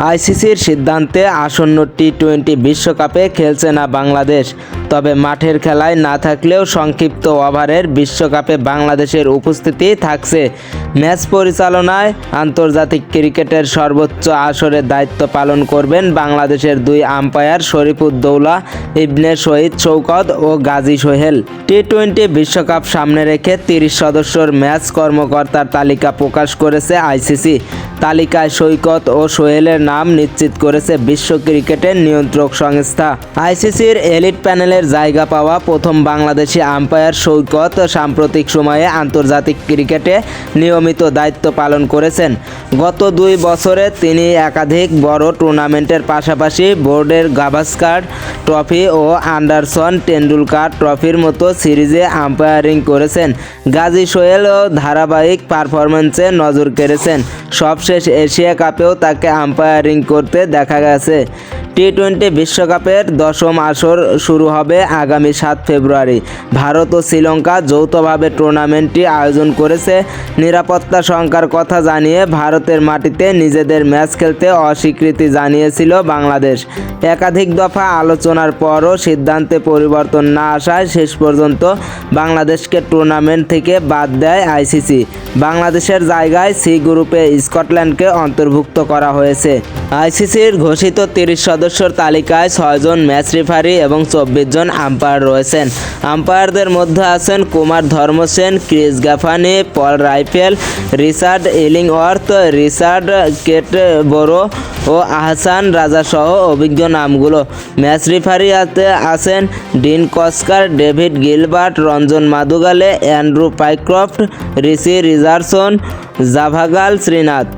আইসিসির সিদ্ধান্তে আসন্ন টি টোয়েন্টি বিশ্বকাপে খেলছে না বাংলাদেশ, তবে মাঠের খেলায় না থাকলেও সংক্ষিপ্ত ওভারের বিশ্বকাপে বাংলাদেশের উপস্থিতি থাকছে। ম্যাচ পরিচালনায় আন্তর্জাতিক ক্রিকেটের সর্বোচ্চ আসরের দায়িত্ব পালন করবেন বাংলাদেশের দুই আম্পায়ার শরীফুদ্দৌলা, ইবনে শহীদ শৌকত ও গাজী সোহেল। টি টোয়েন্টি বিশ্বকাপ সামনে রেখে তিরিশ সদস্যর ম্যাচ কর্মকর্তার তালিকা প্রকাশ করেছে আইসিসি। তালিকায় সৈকত ও সোহেলের নাম নিশ্চিত করেছে বিশ্ব ক্রিকেটের নিয়ন্ত্রক সংস্থা। আইসিসির এলিট প্যানেলের জায়গা পাওয়া প্রথম বাংলাদেশি আম্পায়ার সৈকত সাম্প্রতিক সময়ে আন্তর্জাতিক ক্রিকেটে নিয়মিত দায়িত্ব পালন করেছেন। গত দুই বছরে তিনি একাধিক বড় টুর্নামেন্টের পাশাপাশি বোর্ডের গাভাস্কার ট্রফি ও আন্ডারসন টেন্ডুলকার ট্রফির মতো সিরিজে আম্পায়ারিং করেছেন। গাজী সোহেলও ধারাবাহিক পারফরমেন্সে নজর কেড়েছেন। সবশেষ এশিয়া কাপেও তাকে আম্পায়ারিং করতে দেখা গেছে। টি টোয়েন্টি বিশ্বকাপের দশম আসর শুরু হবে আগামী সাত ফেব্রুয়ারি। ভারত ও শ্রীলঙ্কা যৌথভাবে টুর্নামেন্টটি আয়োজন করেছে। নিরাপত্তা শঙ্কার কথা জানিয়ে ভারতের মাটিতে নিজেদের ম্যাচ খেলতে অস্বীকৃতি জানিয়েছিল বাংলাদেশ। একাধিক দফা আলোচনার পরও সিদ্ধান্তে পরিবর্তন না আসায় শেষ পর্যন্ত বাংলাদেশকে টুর্নামেন্ট থেকে বাদ দেয় আইসিসি। বাংলাদেশের জায়গায় সি গ্রুপে স্কটল্যান্ডকে অন্তর্ভুক্ত করা হয়েছে। আইসিসির ঘোষিত তিরিশ সদস্যর তালিকায় ছয়জন ম্যাচ রেফারি এবং চব্বিশ জন আম্পায়ার রয়েছেন। আম্পায়ারদের মধ্যে আছেন Kumar Dharmasena, Chris Gaffaney, Paul Reiffel, Richard Illingworth, Richard Kettleborough ও আহসান রাজা সহ অভিজ্ঞ নামগুলো। ম্যাচ রেফারি হাতে আছেন Dean Cosker, David Gilbert, Ranjan Madugalle, Andrew Pycroft, Richie Richardson, Javagal Srinath.